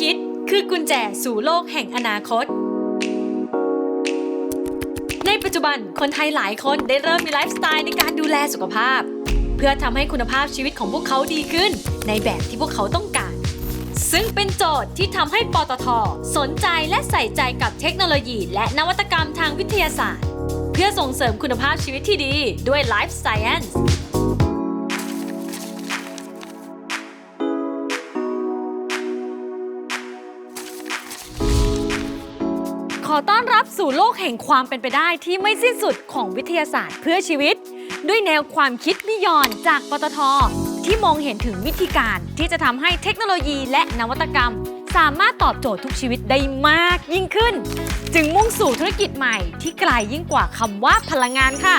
คิดคือกุญแจสู่โลกแห่งอนาคต ในปัจจุบันคนไทยหลายคนได้เริ่มมีไลฟ์สไตล์ในการดูแลสุขภาพ เพื่อทำให้คุณภาพชีวิตของพวกเขาดีขึ้น ในแบบที่พวกเขาต้องการ ซึ่งเป็นโจทย์ที่ทำให้ปตท สนใจและใส่ใจกับเทคโนโลยี และนวัตกรรมทางวิทยาศาสตร์ เพื่อส่งเสริมคุณภาพชีวิตที่ดีด้วย Life Science อต้อนรับสู่โลกแห่งความเป็นไปได้ที่ไม่สิ้นสุดของวิทยาศาสตร์เพื่อชีวิต ด้วยแนวความคิดนิยอนจากปตท ที่มองเห็นถึงวิธีการที่จะทำให้เทคโนโลยีและนวัตกรรม สามารถตอบโจทย์ทุกชีวิตได้มากยิ่งขึ้น จึงมุ่งสู่ธุรกิจใหม่ที่ไกลยิ่งกว่าคำว่าพลังงานค่ะ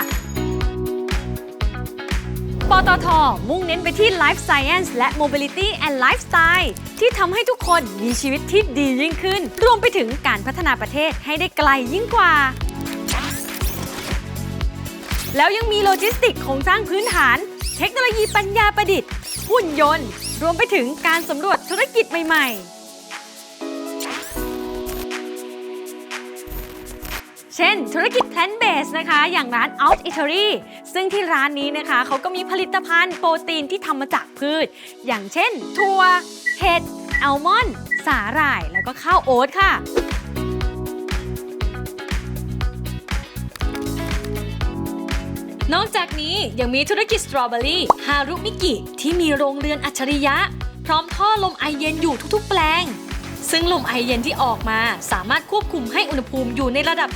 ปตท มุ่งเน้นไปที่ Life Science และ Mobility and Lifestyle ที่ทำให้ทุกคนมีชีวิตที่ดียิ่งขึ้น รวมไปถึงการพัฒนาประเทศให้ได้ไกลยิ่งกว่า แล้วยังมีโลจิสติกโครงสร้างพื้นฐาน เทคโนโลยีปัญญาประดิษฐ์ หุ่นยนต์ รวมไปถึงการสำรวจธุรกิจใหม่ ๆ เช่น ธุรกิจ plant based นะคะ อย่างร้าน Out Eatery ซึ่งที่ร้านนี้นะคะเขาก็มีผลิตภัณฑ์โปรตีนที่ทำมาจากพืช อย่างเช่น ถั่วเห็ดอัลมอนด์สาหร่าย แล้วก็ข้าวโอ๊ตค่ะนอกจากนี้ยังมีธุรกิจสตรอเบอรี่ฮารุมิกิ ที่มีโรงเรือนอัจฉริยะ พร้อมท่อลมไอเย็นอยู่ทุกๆแปลง ซึ่งลมไอเย็นที่ออกมาสามารถควบคุมให้อุณหภูมิอยู่ในระดับ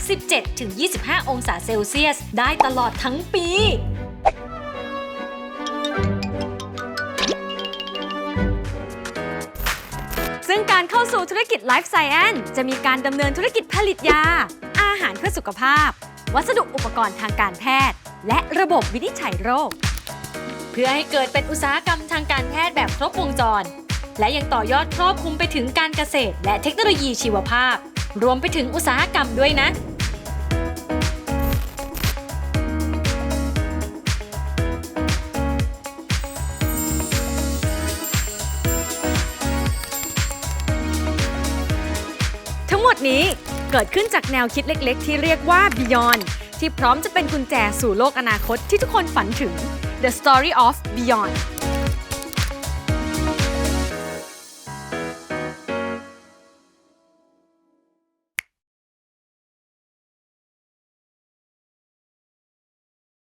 17-25 องศาเซลเซียส ได้ตลอดทั้งปีซึ่งการเข้าสู่ธุรกิจ Life Science จะมีการดำเนินธุรกิจผลิตยา อาหารเพื่อสุขภาพ วัสดุอุปกรณ์ทางการแพทย์ และระบบวินิจฉัยโรค เพื่อให้เกิดเป็นอุตสาหกรรมทางการแพทย์แบบครบวงจร และยังต่อยอดครอบคลุมไปถึงการเกษตร และเทคโนโลยีชีวภาพ รวมไปถึงอุตสาหกรรมด้วยนะทั้งหมดนี้เกิดขึ้นจากแนวคิดเล็กๆ ที่เรียกว่า Beyond ที่พร้อมจะเป็นกุญแจสู่โลกอนาคตที่ทุกคนฝันถึง The Story of Beyond